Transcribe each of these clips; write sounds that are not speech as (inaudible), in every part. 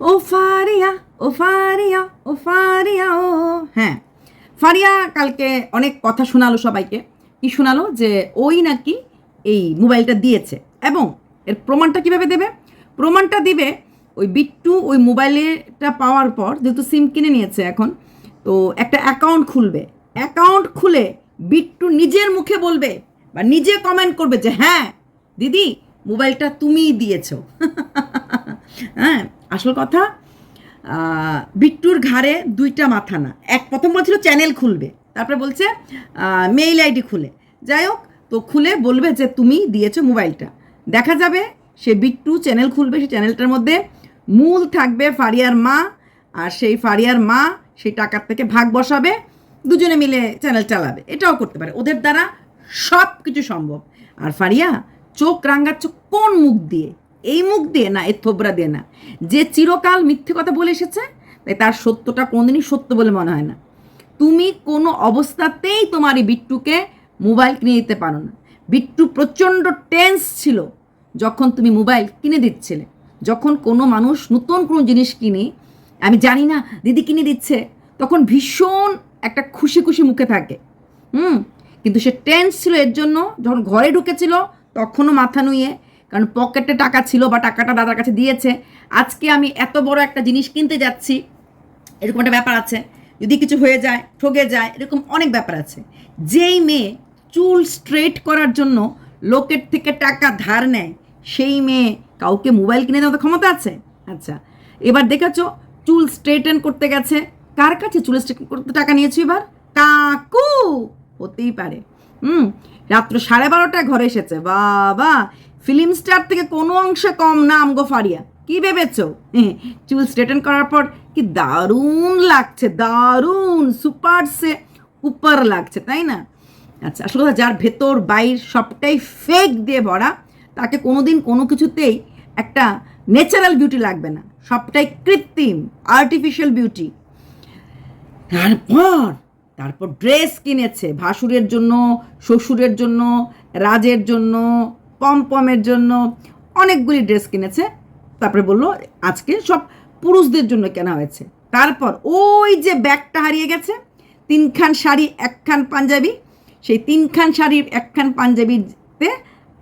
ও ফারিয়া ও ফারিয়া ও ফারিয়া, ও। হ্যাঁ ফারিয়া কালকে অনেক কথা শোনালো সবাইকে। কি শোনালো? যে ওই নাকি এই মোবাইলটা দিয়েছে এবং এর প্রমাণটা কীভাবে দেবে? প্রমাণটা দিবে ওই বিট্টু ওই মোবাইলেটা পাওয়ার পর, যেহেতু সিম কিনে নিয়েছে এখন, তো একটা অ্যাকাউন্ট খুলবে। অ্যাকাউন্ট খুলে বিট্টু নিজের মুখে বলবে বা নিজে কমেন্ট করবে যে হ্যাঁ দিদি, মোবাইলটা তুমিই দিয়েছ। (laughs) হ্যাঁ আসল কথা বিট্টুর ঘাড়ে দুইটা মাথা না। এক প্রথম বলছিল চ্যানেল খুলবে, তারপরে বলছে মেইল আইডি খুলে। যাই হোক, তো খুলে বলবে যে তুমি দিয়েছ মোবাইলটা। দেখা যাবে সে বিট্টু চ্যানেল খুলবে সেই চ্যানেলটার মধ্যে মূল থাকবে ফারিয়ার মা, আর সেই ফারিয়ার মা সেই টাকার থেকে ভাগ বসাবে, দুজনে মিলে চ্যানেল চালাবে। এটাও করতে পারে। ওদের দ্বারা সব কিছু সম্ভব। আর ফারিয়া, চোখ রাঙ্গাচ্ছ কোন মুখ দিয়ে? এই মুখ দিয়ে না এ থোবরা দিয়ে না। যে চিরকাল মিথ্যে কথা বলে এসেছে, তাই তার সত্যটা কোনোদিনই সত্য বলে মনে হয় না। তুমি কোনো অবস্থাতেই তোমার এই বিট্টুকে মোবাইল কিনে দিতে পারো না। বিট্টু প্রচণ্ড টেন্স ছিল যখন তুমি মোবাইল কিনে দিচ্ছিলে। যখন কোনো মানুষ নতুন কোনো জিনিস কিনে, আমি জানি না, দিদি কিনে দিচ্ছে, তখন ভীষণ একটা খুশি খুশি মুখে থাকে। হুম? কিন্তু সে টেন্স ছিল এর জন্য, যখন ঘরে ঢুকেছিল, তখনও মাথা নুয়ে কারণ পকেটে টাকা ছিল বা টাকাটা দাদার কাছে দিয়েছে। আজকে আমি এত বড় একটা জিনিস কিনতে যাচ্ছি, এরকম একটা ব্যাপার আছে। যদি কিছু হয়ে যায় ঠকে যায়, এরকম অনেক ব্যাপার আছে। যেই মেয়ে চুল স্ট্রেট করার জন্য লোকের থেকে টাকা ধার নেয়, সেই মেয়ে কাউকে মোবাইল কিনে দেওয়ার ক্ষমতা আছে? আচ্ছা এবার দেখেছ, চুল স্ট্রেটেন করতে গেছে। কার কাছে চুল স্ট্রেট করতে টাকা নিয়েছো এবার? কাকু! হতেই পারে। হুম, রাত্র সাড়ে বারোটায় ঘরে এসেছে। বাবা! ফিল্ম স্টার থেকে কোনো অংশে কম না, আমগো ফারিয়া। কি ভেবেছো? চুল স্ট্রেটেন করার পর কি দারুণ লাগছে, দারুণ সুপার সে উপর লাগছে, তাই না? আচ্ছা আসলে কথা যার ভেতর বাইর সবটাই ফেক দিয়ে ভরা, তাকে কোনো দিন কোনো কিছুতেই একটা ন্যাচারাল বিউটি লাগবে না। সবটাই কৃত্রিম আর্টিফিশিয়াল বিউটি তারপর তারপর ড্রেস কিনেছে, ভাসুরের জন্য, শ্বশুরের জন্য, রাজের জন্য পমপমের জন্য অনেকগুলি ড্রেস কিনেছে। তারপরে বলল, আজকে সব পুরুষদের জন্য কেনা হয়েছে। তারপর ওই যে ব্যাগটা হারিয়ে গেছে, তিনখান শাড়ি, একখান পাঞ্জাবি, সেই তিনখান শাড়ির একখান পাঞ্জাবিতে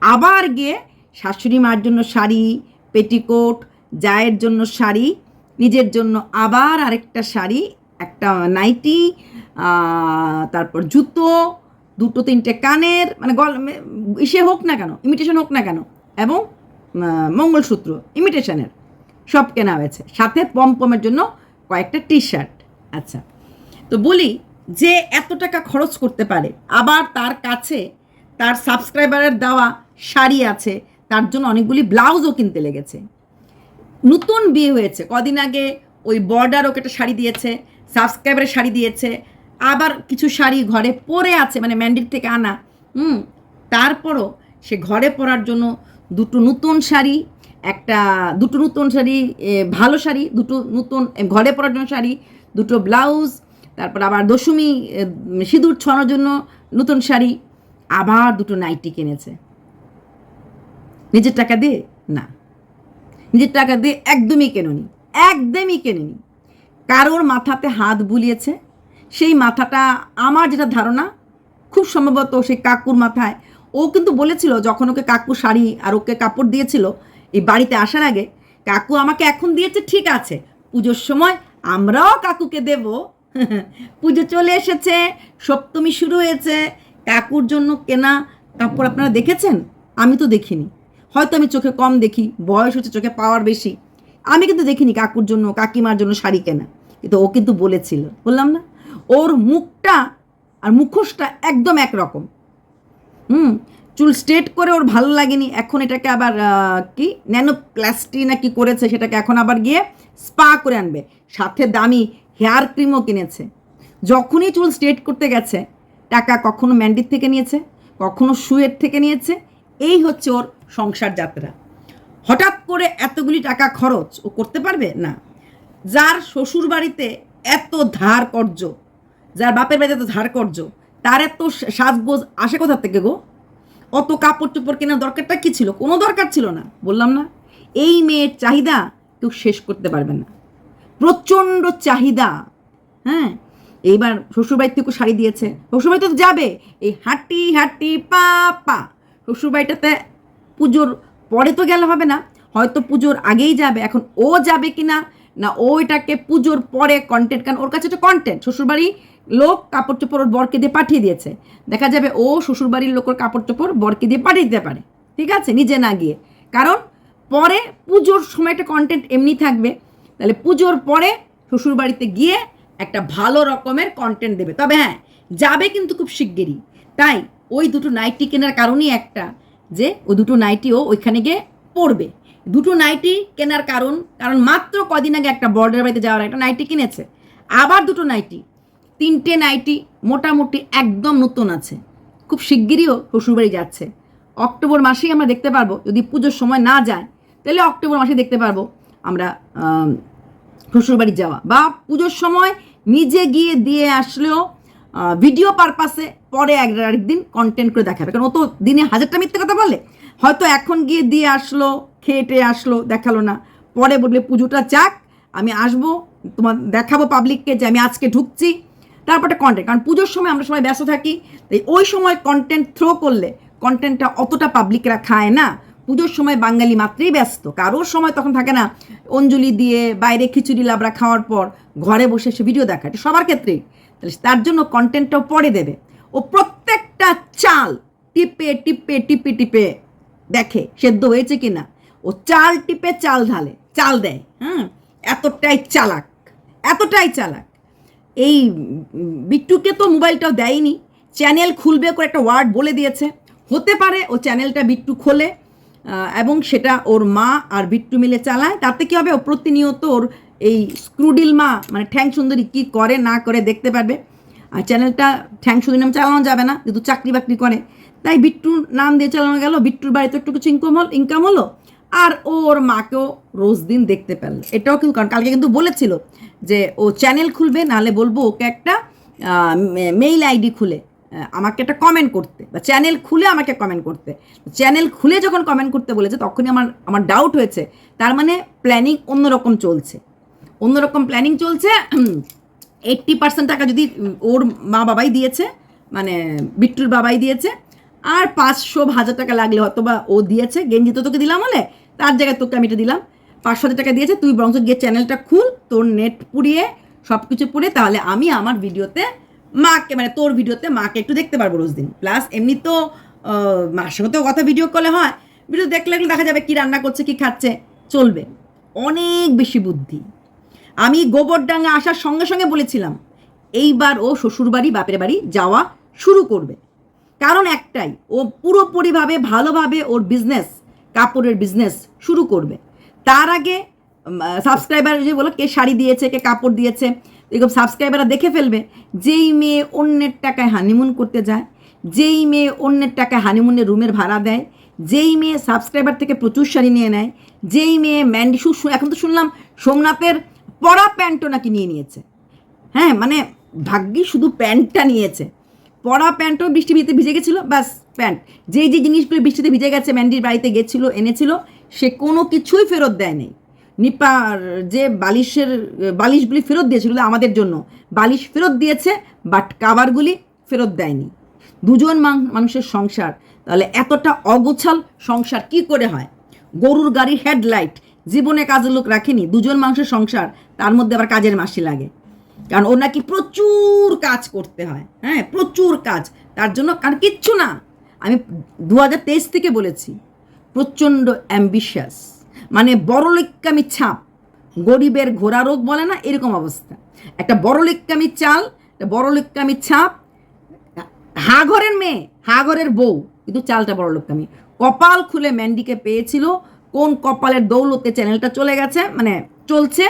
আবার গিয়ে শাশুড়ি মার জন্য শাড়ি, পেটিকোট, জায়ের জন্য শাড়ি, নিজের জন্য আবার আরেকটা শাড়ি, একটা নাইটি তারপর জুতো দুটো তিনটে কানের মানে গল ইসে হোক না কেন ইমিটেশন হোক না কেন, এবং মঙ্গলসূত্র ইমিটেশনের সব কেনা হয়েছে। সাথে পমপমের জন্য কয়েকটা টি শার্ট আচ্ছা তো বলি যে এত টাকা খরচ করতে পারে, আবার তার কাছে তার সাবস্ক্রাইবারের দেওয়া শাড়ি আছে, তার জন্য অনেকগুলি ব্লাউজও কিনতে লেগেছে। নতুন বিয়ে হয়েছে, কদিন আগে ওই বর্ডার ওকে একটা শাড়ি দিয়েছে সাবস্ক্রাইবারের শাড়ি দিয়েছে আবার কিছু শাড়ি ঘরে পরে আছে মানে ম্যান্ডির থেকে আনা। হুম, তারপরও সে ঘরে পরার জন্য দুটো নতুন শাড়ি, একটা দুটো নতুন শাড়ি ভালো শাড়ি, দুটো নতুন ঘরে পরার জন্য শাড়ি, দুটো ব্লাউজ, তারপর আবার দশমী সিঁদুর ছড়ানোর জন্য নতুন শাড়ি, আবার দুটো নাইটি কিনেছে। নিজের টাকা দিয়ে? না। নিজের টাকা দিয়ে একদমই কেননি, একদমই কেনেনি। কারোর মাথাতে হাত বুলিয়েছে সেই মাথাটা, আমার যেটা ধারণা, খুব সম্ভবত সেই কাকুর মাথায়। ও কিন্তু বলেছিল যখন ওকে কাকু শাড়ি আর ওকে কাপড় দিয়েছিল এই বাড়িতে আসার আগে, কাকু আমাকে এখন দিয়েছে, ঠিক আছে। পুজোর সময় আমরাও কাকুকে দেব। (laughs) পুজো চলে এসেছে, সপ্তমী শুরু হয়েছে। কাকুর জন্য কেনা কাপড় আপনারা দেখেছেন? আমি তো দেখিনি। হয়তো আমি চোখে কম দেখি, বয়স হচ্ছে চোখে পাওয়ার বেশি। আমি কিন্তু দেখিনি কাকুর জন্য, কাকিমার জন্য শাড়ি কেনা। কিন্তু ও কিন্তু বলেছিল। বললাম না ওর মুখটা আর মুখোশটা একদম একরকম। হুম, চুল স্ট্রেট করে ওর ভালো লাগেনি। এখন এটাকে আবার কি, ন্যানোপ্লাস্টি না কি করেছে সেটাকে এখন আবার গিয়ে স্পা করে আনবে। সাথে দামি হেয়ার ক্রিমও কিনেছে। যখনই চুল স্ট্রেট করতে গেছে, টাকা কখনো ম্যান্ডির থেকে নিয়েছে, কখনো শুয়ের থেকে নিয়েছে। এই হচ্ছে ওর সংসার যাত্রা। হঠাৎ করে এতগুলি টাকা খরচ ও করতে পারবে? না। যার শ্বশুর বাড়িতে এত ধার কর্য যার বাপের বাড়িতে এত ধার কর্য তার এত সাজগোজ আসে কোথা থেকে গো? অত কাপড় চোপড় কেনার দরকারটা কি ছিল? কোনো দরকার ছিল না, বললাম না। এই মেয়ের চাহিদা কেউ শেষ করতে পারবে না। প্রচণ্ড চাহিদা। হ্যাঁ? এইবার শ্বশুরবাড়ির থেকে শাড়ি দিয়েছে। শ্বশুরবাড়িতে তো যাবে। এই হাঁটি হাঁটি, পা পা। শ্বশুরবাড়িটাতে পুজোর পরে তো গেলে হবে না। হয়তো পুজোর আগেই যাবে। এখন ও যাবে কি না না ও এটাকে পুজোর পরে কন্টেন্ট কারণ ওর কাছে একটা কন্টেন্ট শ্বশুরবাড়ি লোক কাপড় চোপড় ওর বরকে দিয়ে পাঠিয়ে দিয়েছে। দেখা যাবে ও শ্বশুরবাড়ির লোকের কাপড় চোপড় বরকে দিয়ে পাঠিয়ে দিতে পারে। ঠিক আছে? নিজে না গিয়ে। কারণ পরে পুজোর সময় একটা কন্টেন্ট এমনি থাকবে। তাহলে পুজোর পরে শ্বশুরবাড়িতে গিয়ে একটা ভালো রকমের কন্টেন্ট দেবে। তবে হ্যাঁ যাবে কিন্তু খুব শিগগিরই। তাই ওই দুটো নাইটি কেনার কারণই একটা, যে ওই দুটো নাইটিও ওইখানে গিয়ে পড়বে। দুটো নাইটি কেনার কারণ কারণ মাত্র কদিন আগে একটা বর্ডার বাড়িতে যাওয়ার একটা নাইটি কিনেছে। আবার দুটো নাইটি তিনটে নাইটি মোটামুটি একদম নতুন আছে। খুব শিগগিরইও শ্বশুরবাড়ি যাচ্ছে। অক্টোবর মাসেই আমরা দেখতে পারব যদি পুজোর সময় না যায় তাহলে অক্টোবর মাসে দেখতে পারব আমরা আম, শ্বশুরবাড়ি যাওয়া। বা পুজোর সময় নিজে গিয়ে দিয়ে আসলেও ভিডিও পারপাসে পরে এক আরেকদিন কন্টেন্ট করে দেখাবে। কারণ ও তো দিনে হাজারটা মিথ্যে কথা বলে। হয়তো এখন গিয়ে দিয়ে আসলো খেটে আসলো, দেখাল না। পরে বলবে পুজোটা যাক, আমি আসব, তোমার দেখাবো পাবলিককে যে আমি আজকে ঢুকছি। তারপরে কন্টেন্ট কারণ পুজোর সময় আমরা সবাই ব্যস্ত থাকি, তাই ওই সময় কন্টেন্ট থ্রো করলে কন্টেন্টটা অতটা পাবলিকরা খায় না। পুজোর সময় বাঙালি মাত্রেই ব্যস্ত, কারোর সময় তখন থাকে না, অঞ্জলি দিয়ে বাইরে খিচুড়ি লাবড়া খাওয়ার পর ঘরে বসে সে ভিডিও দেখা এটা সবার ক্ষেত্রেই। তাহলে তার জন্য কন্টেন্টটাও পরে দেবে। ও প্রত্যেকটা চাল টিপে টিপে টিপে টিপে দেখে, সেদ্ধ হয়েছে কি না ও চাল টিপে চাল ঢালে, চাল দেয় হ্যাঁ? এতটাই চালাক এতটাই চালাক। এই বিট্টুকে তো মোবাইলটাও দেয়নি, চ্যানেল খুলবে করে একটা ওয়ার্ড বলে দিয়েছে। হতে পারে ও চ্যানেলটা বিট্টু খোলে এবং সেটা ওর মা আর বিট্টু মিলে চালায়। তাতে কি হবে? ও প্রতিনিয়ত ওর এই স্ক্রুডিল মা মানে ঠ্যাং সুন্দরী কী করে না করে দেখতে পারবে। আর চ্যানেলটা ঠ্যাং সুন্দরী নাম চালানো যাবে না, যেহেতু চাকরি বাকরি করে। তাই বিট্টুর নাম দিয়ে চালানো গেল, বিট্টুর বাড়িতে একটু কিছু ইনকাম হল ইনকাম হলো। আর ওর মাকেও রোজ দিন দেখতে পেল। এটাও কিন্তু কারণ কালকে কিন্তু বলেছিল যে ও চ্যানেল খুলবে, নাহলে বলব ওকে একটা মেইল আইডি খুলে আমাকে একটা কমেন্ট করতে বা চ্যানেল খুলে আমাকে কমেন্ট করতে। চ্যানেল খুলে যখন কমেন্ট করতে বলেছে, তখনই আমার আমার ডাউট হয়েছে। তার মানে প্ল্যানিং অন্যরকম চলছে। অন্যরকম প্ল্যানিং চলছে (clears throat) এইট্টি পার্সেন্ট টাকা যদি ওর মা বাবাই দিয়েছে মানে বিট্টুর বাবাই দিয়েছে আর পাঁচশো হাজার টাকা লাগলে হয়তো বা ও দিয়েছে। গেঞ্জি তো তোকে দিলাম হলে তার জায়গায় তোকে আমি এটা দিলাম। পাঁচশো হাজার টাকা দিয়েছে, তুই বরঞ্চ গিয়ে চ্যানেলটা খুল, তোর নেট পুড়িয়ে সব কিছু পুড়ে, তাহলে আমি আমার ভিডিওতে মাকে মানে তোর ভিডিওতে মাকে একটু দেখতে পারব রোজ দিন। প্লাস এমনি তো মার সঙ্গে তো কথা ভিডিও কলে হয়। ভিডিও দেখলে দেখা যাবে কি রান্না করছে, কি খাচ্ছে। চলবে। অনেক বেশি বুদ্ধি। আমি গোবরডাঙ্গা আসার সঙ্গে সঙ্গে বলেছিলাম, এইবার ও শ্বশুরবাড়ি, বাপের বাড়ি যাওয়া শুরু করবে। কারণ একটাই, ও পুরোপুরিভাবে ভালোভাবে ওর বিজনেস কাপড়ের বিজনেস শুরু করবে। তার আগে সাবস্ক্রাইবার যে বলো, কে শাড়ি দিয়েছে, কে কাপড় দিয়েছে, এরকম সাবস্ক্রাইবাররা দেখে ফেলবে, যেই মেয়ে অন্যের টাকায় হানিমুন করতে যায়, যেই মেয়ে অন্যের টাকায় হানিমুনের রুমের ভাড়া দেয়, যেই মেয়ে সাবস্ক্রাইবার থেকে প্রচুর শাড়ি নিয়ে নেয়, যেই মেয়ে ম্যান্ডি, শু এখন তো শুনলাম সোমনাথের পরা প্যান্টও নাকি নিয়ে নিয়েছে। হ্যাঁ মানে ভাগ্যি শুধু প্যান্টটা নিয়েছে। পরা প্যান্টও বৃষ্টি ভিজে ভিজে গেছিল, ব্যাস প্যান্ট। যেই যে জিনিসগুলো বৃষ্টিতে ভিজে গেছে ম্যান্ডির বাড়িতে গেছিল, এনেছিল, সে কোনো কিছুই ফেরত দেয়নি। নিপার যে বালিশের, বালিশগুলি ফেরত দিয়েছিল আমাদের জন্য, বালিশ ফেরত দিয়েছে, বাট কাভারগুলি ফেরত দেয়নি। দুজন মান- মানুষের সংসার, তাহলে এতটা অগোছাল সংসার কি করে হয়? গরুর গাড়ির হেডলাইট, জীবনে কাজের লোক রাখেনি, দুজন মানুষের সংসার, তার মধ্যে আবার কাজের মাসি লাগে। কারণ ওর নাকি প্রচুর কাজ করতে হয় হ্যাঁ প্রচুর কাজ। তার জন্য কারণ কিচ্ছু না। আমি দু হাজার তেইশ থেকে বলেছি, প্রচণ্ড অ্যাম্বিশাস মানে বড়লেক্কামি ছাপ। গরিবের ঘোড়া রোগ বলে না, এরকম অবস্থা। একটা বড়লেক্কামি চাল, একটা বড়লেক্কামি ছাপ, হা ঘরের মেয়ে, হা ঘরের বউ, কিন্তু চালটা বড় লোককামি কপাল খুলে ম্যান্ডিকে পেয়েছিল, কোন কপালের দৌলতে চ্যানেলটা চলে গেছে মানে চলছে।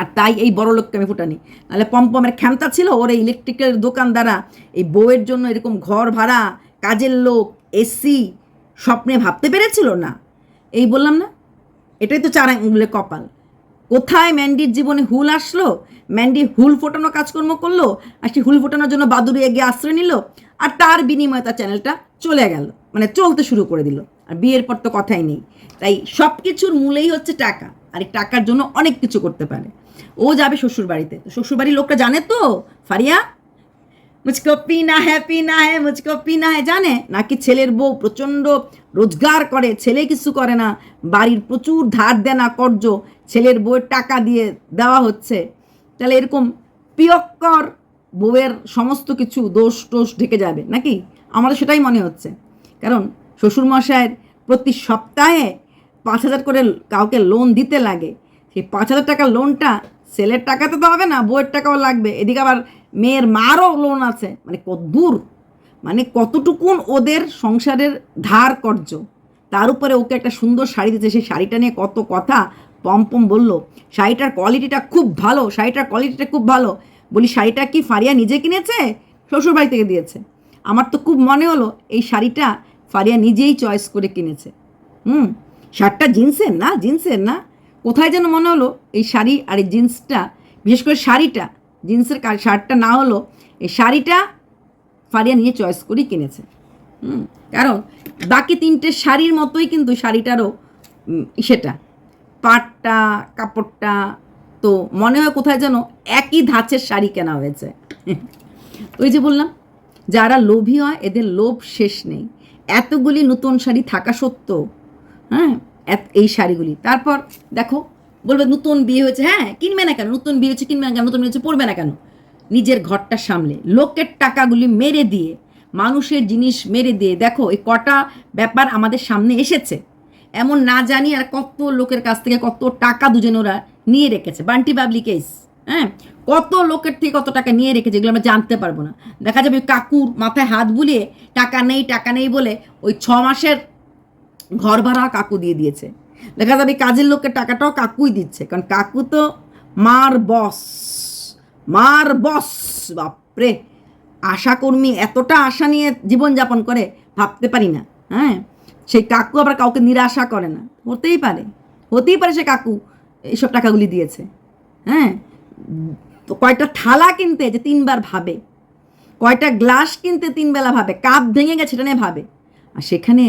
আর তাই এই বড় লোককে আমি ফুটানি। নাহলে পম্পমের ক্ষমতা ছিল, ওর এই ইলেকট্রিকের দোকান দ্বারা এই বউয়ের জন্য এরকম ঘর ভাড়া, কাজের লোক এসি স্বপ্নে ভাবতে পেরেছিল না? এই বললাম না? এটাই তো চার আঙুলের কপাল। কোথায় ম্যান্ডির জীবনে হুল আসলো? ম্যান্ডি হুল ফোটানো কাজকর্ম করল, আর সেই হুল ফোটানোর জন্য বাদুড়ি এগিয়ে আশ্রয় নিল, আর তার বিনিময়ে তার চ্যানেলটা চলে গেল মানে চলতে শুরু করে দিল। আর বিয়ের পর তো কথাই নেই। তাই সব কিছুর মূলেই হচ্ছে টাকা, আর এই টাকার জন্য অনেক কিছু করতে পারে। ও যাবে শ্বশুর বাড়িতে শ্বশুর বাড়ির লোকটা জানে তো? ফারিয়া? মুচকো পিনা হ্যাঁ পিনা হ্যাঁ মুচকো পিনা হ্যাঁ জানে? নাকি ছেলের বউ প্রচণ্ড রোজগার করে, ছেলে কিছু করে না, বাড়ির প্রচুর ধার দেনা কর্য, ছেলের বউয়ের টাকা দিয়ে দেওয়া হচ্ছে। তাহলে এরকম পিয়ক্কর বউয়ের সমস্ত কিছু দোষ টোষ ঢেকে যাবে, নাকি? আমাদের সেটাই মনে হচ্ছে। কারণ শ্বশুরমশাইয়ের প্রতি সপ্তাহে পাঁচ হাজার করে কাউকে লোন দিতে লাগে। সেই পাঁচ হাজার টাকার লোনটা ছেলের টাকাতে তো হবে না, বউয়ের টাকাও লাগবে। এদিকে আবার মেয়ের মারও লোন আছে। মানে কত দূর? মানে কতটুকুন ওদের সংসারের ধার কর্য। তার উপরে ওকে একটা সুন্দর শাড়ি দিচ্ছে সেই শাড়িটা নিয়ে কত কথা পম্পম বলল, শাড়িটার কোয়ালিটিটা খুব ভালো, শাড়িটার কোয়ালিটিটা খুব ভালো। বলি, শাড়িটা কি ফারিয়া নিজে কিনেছে? শ্বশুরবাড়ি থেকে দিয়েছে। আমার তো খুব মনে হলো, এই শাড়িটা ফারিয়া নিজেই চয়েস করে কিনেছে। হুম, শার্টটা জিন্সের না? জিন্সের না? কোথায় যেন মনে হলো এই শাড়ি আর এই জিন্সটা, বিশেষ করে শাড়িটা, জিন্সের শার্টটা না হলো, এই শাড়িটা ফারিয়া নিয়ে চয়েস করেই কিনেছে। কারণ বাকি তিনটে শাড়ির মতোই কিন্তু শাড়িটারও সেটা পাটটা, কাপড়টা, তো মনে হয় কোথায় যেন একই ধাঁচের শাড়ি কেনা হয়েছে। (laughs) ওই যে বললাম, যারা লোভী হয়, এদের লোভ শেষ নেই। এতগুলি নতুন শাড়ি থাকা সত্ত্বেও হ্যাঁ এই শাড়িগুলি। তারপর দেখো, বলবে নতুন বিয়ে হয়েছে। হ্যাঁ কিনবে না কেন? নতুন বিয়ে হয়েছে, কিনবে না কেন? নতুন বিয়ে হয়েছে পড়বে না কেন? নিজের ঘরটা সামলে। লোকের টাকাগুলি মেরে দিয়ে, মানুষের জিনিস মেরে দিয়ে, দেখো, এই কটা ব্যাপার আমাদের সামনে এসেছে। এমন না জানি আর কত লোকের কাছ থেকে কত টাকা দুজন ওরা নিয়ে রেখেছে। বান্টি বাবলি কেস হ্যাঁ? কত লোকের থেকে কত টাকা নিয়ে রেখেছে, এগুলো আমরা জানতে পারব না। দেখা যাবে কাকুর মাথায় হাত বুলিয়ে, টাকা নেই টাকা নেই বলে ওই ছ মাসের ঘর ভাড়া কাকু দিয়ে দিয়েছে। দেখা যাবে কাজের লোকের টাকাটাও কাকুই দিচ্ছে, কারণ কাকু তো মার বস মার বস, বাপরে। আশাকর্মী এতটা আশা নিয়ে জীবনযাপন করে, ভাবতে পারি না হ্যাঁ? সেই কাকু আবার কাউকে নিরাশা করে না, হতেই পারে হতেই পারে সে কাকু এইসব টাকাগুলি দিয়েছে হ্যাঁ? তো কয়টা থালা কিনতে যে তিনবার ভাবে, কয়টা গ্লাস কিনতে তিন বেলা ভাবে, কাপ ভেঙে গেছে সেটা নিয়ে ভাবে, আর সেখানে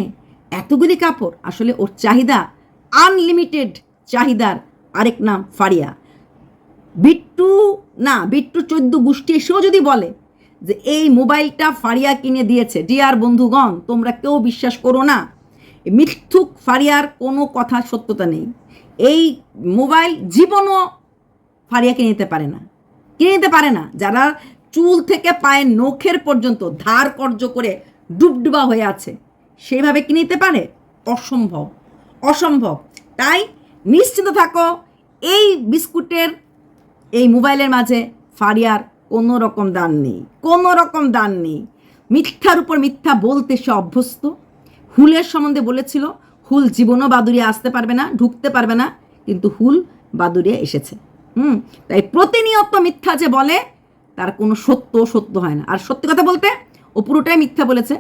এতগুলি কাপড়, আসলে ওর চাহিদা আনলিমিটেড চাহিদার আরেক নাম ফারিয়া। বিট্টু, না, বিট্টু চোদ্দ গোষ্ঠী এসেও যদি বলে যে এই মোবাইলটা ফারিয়া কিনে দিয়েছে ডিয়ার বন্ধুগণ, তোমরা কেউ বিশ্বাস করো না। মিথ্যুক ফারিয়ার কোনো কথা সত্যতা নেই। এই মোবাইল জীবনও ফারিয়া কিনে নিতে পারে না। কিনে নিতে পারে না। যারা চুল থেকে পায়ের নখের পর্যন্ত ধার কর্য করে ডুবডুবা হয়ে আছে। সেইভাবে কিনে নিতে পারে? অসম্ভব। অসম্ভব। তাই নিশ্চিত থাকো, এই বিস্কুটের, এই মোবাইলের মাঝে ফারিয়ার কোনো রকম দান নেই কোনো রকম দান নেই। মিথ্যার উপর মিথ্যা বলতে সে অভ্যস্ত। হুলের সম্বন্ধে বলেছিল, হুল জীবনও বাদুরিয়া আসতে পারবে না, ঢুকতে পারবে না, কিন্তু হুল বাদুরিয়া এসেছে। হুম? তাই প্রতিনিয়ত মিথ্যা যে বলে, তার কোনো সত্য সত্য হয় না। আর সত্যি কথা বলতে, ও পুরোটাই মিথ্যা বলেছে।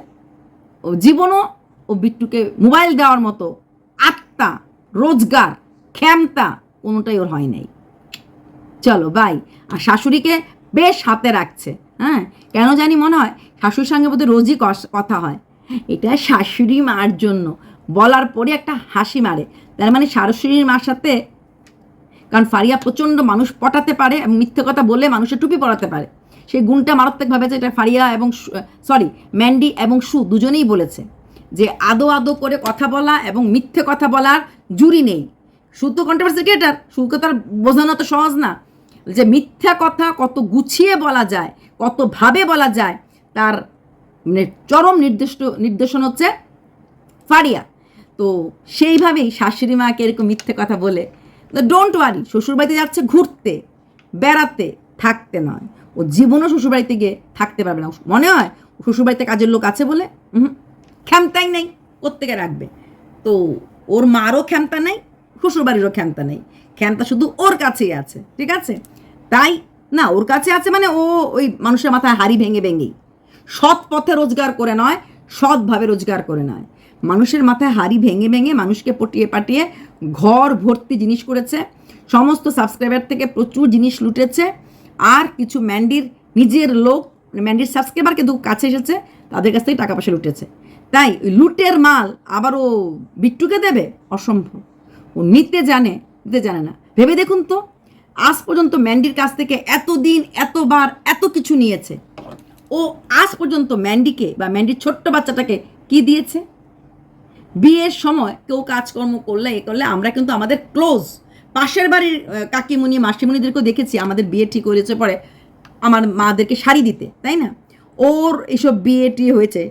জীবনও ও বিট্টুকে মোবাইল দেওয়ার মতো আত্মা, রোজগার, ক্ষমতা কোনোটাই ওর হয় নাই। চলো বাই আর শাশুড়িকে বেশ হাতে রাখছে হ্যাঁ? কেন জানি মনে হয় শাশুড়ির সঙ্গে বোধহয় রোজই কথা হয়। এটা শাশুড়ি মার জন্য। বলার পরে একটা হাসি মারে। তার মানে শাশুড়ির মার সাথে, কারণ ফারিয়া প্রচণ্ড মানুষ পটাতে পারে মিথ্যে কথা বলে মানুষের টুপি পড়াতে পারে। সেই গুণটা মারাত্মকভাবে যে এটা ফারিয়া এবং সরি ম্যান্ডি এবং সু দুজনেই বলেছে যে আদো আদো করে কথা বলা এবং মিথ্যে কথা বলার জুরি নেই। সু তো কন্ট্রোভার্সি ক্রিয়েটার সুকে তার বোঝানো তো সহজ না। যে মিথ্যা কথা কত গুছিয়ে বলা যায় কতভাবে বলা যায়, তার মানে চরম নির্দিষ্ট, নির্দেশন হচ্ছে ফারিয়া। তো সেইভাবেই শাশুড়ি মাকে এরকম মিথ্যে কথা বলে। ডোন্ট ওয়ারি শ্বশুরবাড়িতে যাচ্ছে ঘুরতে, বেড়াতে, থাকতে নয়। ও জীবনও শ্বশুরবাড়িতে গিয়ে থাকতে পারবে না। মনে হয় শ্বশুরবাড়িতে কাজের লোক আছে বলে হুম ক্ষমতাই নেই, কোত্থেকে রাখবে? তো ওর মারও ক্ষমতা নেই, শ্বশুরবাড়িরও ক্ষমতা নেই। ক্ষমতা শুধু ওর কাছেই আছে, ঠিক আছে? তাই না, ওর কাছে আছে মানে ও ওই মানুষের মাথায় হাড়ি ভেঙে ভেঙেই। সৎ পথে রোজগার করে নয় সৎভাবে রোজগার করে নয়। মানুষের মাথায় হাড়ি ভেঙে ভেঙে মানুষকে পটিয়ে পাটিয়ে ঘর ভর্তি জিনিস করেছে, সমস্ত সাবস্ক্রাইবার থেকে প্রচুর জিনিস লুটেছে আর কিছু ম্যান্ডির নিজের লোক ম্যান্ডির সাবস্ক্রাইবার কিন্তু কাছে এসেছে, তাদের কাছ থেকে টাকা পয়সা লুটেছে। তাই লুটের মাল আবার ও বিট্টুকে দেবে? অসম্ভব। ও নিতে জানে নিতে জানে না। ভেবে দেখুন তো, আজ পর্যন্ত ম্যান্ডির কাছ থেকে এতদিন, এতবার, এত কিছু নিয়েছে। ও আজ পর্যন্ত ম্যান্ডিকে বা ম্যান্ডির ছোট্ট বাচ্চাটাকে কি দিয়েছে? বিয়ের সময় কেউ কাজকর্ম করলে, এ করলে আমরা কিন্তু আমাদের ক্লোজ পাশের বাড়ির কাকিমুনি মাসিমুনিদেরকেও দেখেছি, আমাদের বিয়ে ঠিক হয়েছে পরে আমার মাদেরকে শাড়ি দিতে, তাই না? ওর এসব বিয়ে টিয়ে হয়েছে,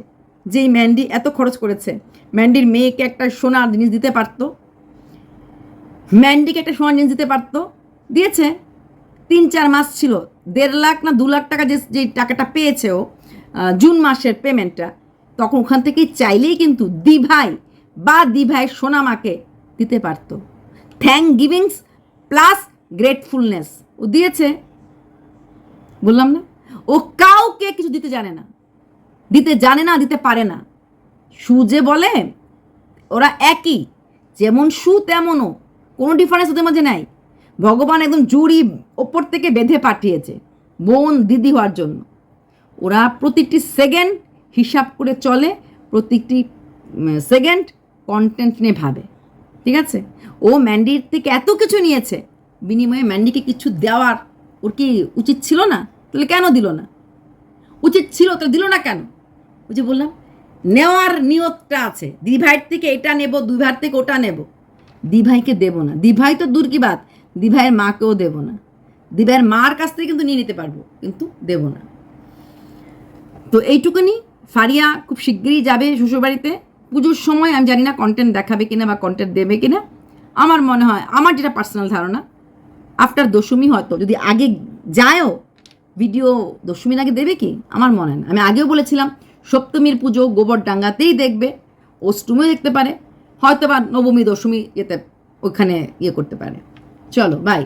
যেই ম্যান্ডি এত খরচ করেছে। ম্যান্ডির মেয়েকে একটা সোনার জিনিস দিতে পারতো ম্যান্ডিকে একটা সোনার জিনিস দিতে পারতো, দিয়েছে। তিন চার মাস ছিল, দেড় লাখ না দু লাখ টাকা যে যে টাকাটা পেয়েছে ও জুন মাসের পেমেন্টটা, তখন ওখান থেকেই চাইলেই কিন্তু দিভাই বা দিভাই সোনামাকে দিতে পারতো। থ্যাংক গিভিংস প্লাস গ্রেটফুলনেস ও দিয়েছে। বললাম না। ও কাউকে কিছু দিতে জানে না। দিতে জানে না, দিতে পারে না। সু যে বলে, ওরা একই। যেমন সু, তেমনও। কোনো ডিফারেন্স ওদের মাঝে নাই। ভগবান একদম জুড়ি ওপর থেকে বেঁধে পাঠিয়েছে, বোন, দিদি হওয়ার জন্য। ওরা প্রতিটি সেকেন্ড হিসাব করে চলে, প্রতিটি সেকেন্ড কন্টেন্ট নিয়ে ভাবে। ঠিক আছে? ও ম্যান্ডির থেকে এত কিছু নিয়েছে। বিনিময়ে ম্যান্ডিকে কিছু দেওয়ার ওর কি উচিত ছিল না? তাহলে কেন দিল না? উচিত ছিল তো দিল না কেন? ওই যে বললাম, নেওয়ার নিয়তটা আছে। দিভাইয়ের থেকে এটা নেব দুই ভাইয়ের থেকে ওটা নেব। দিভাইকে দেব না। দিভাই তো দূর কি বাদ দিভাইয়ের মাকেও দেব না। দিভাইয়ের মার কাছ থেকে কিন্তু নিয়ে নিতে পারব, কিন্তু দেব না। তো এইটুকুনি। ফারিয়া খুব শিগগিরই যাবে শ্বশুরবাড়িতে। পুজোর সময় আমি জানি না কন্টেন্ট দেখাবে কিনা বা কন্টেন্ট দেবে কিনা। আমার মনে হয়, আমার যেটা পার্সোনাল ধারণা আফটার দশমী হয়তো, যদি আগে যায়ও ভিডিও দশমীর আগে দেবে কি? আমার মনে হয় না। আমি আগেও বলেছিলাম, সপ্তমীর পুজো গোবরডাঙ্গাতেই দেখবে, অষ্টমীও দেখতে পারে হয়তো বা নবমী, দশমী যেতে ওখানে ইয়ে করতে পারে। চলো বাই